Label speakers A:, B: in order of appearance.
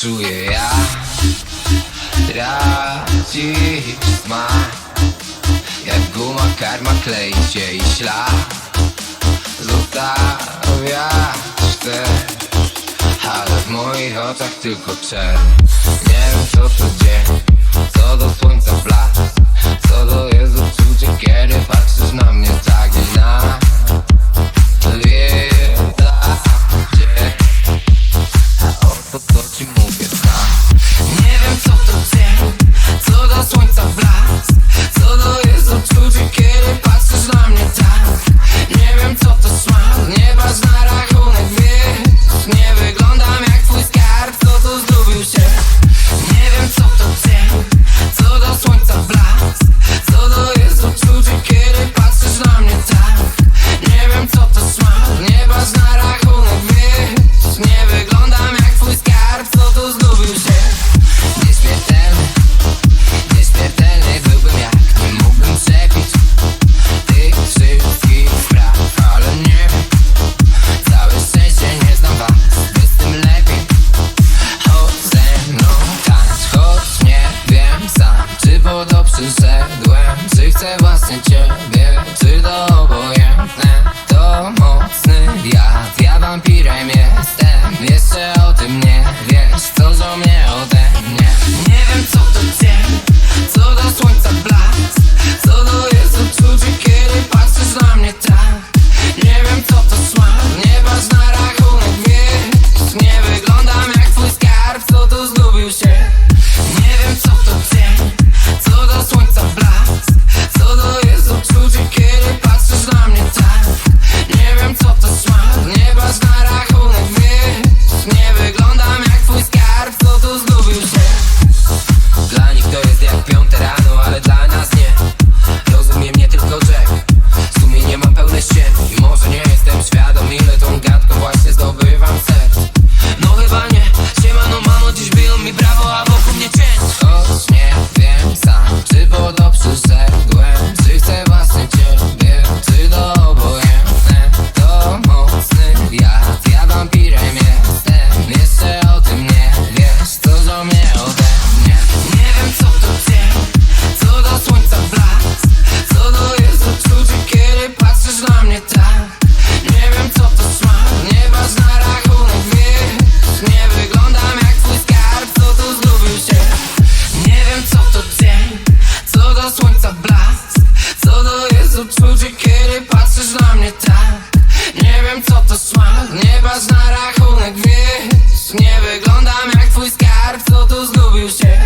A: czuję ja Radzisz ma Jak guma karma klei się i ślad. Zostawiasz te Ale w moich oczach tylko czerń Nie wiem co to dzieje. messenger rachunek wiesz? Nie wyglądam jak twój skarb, co tu zgubił się?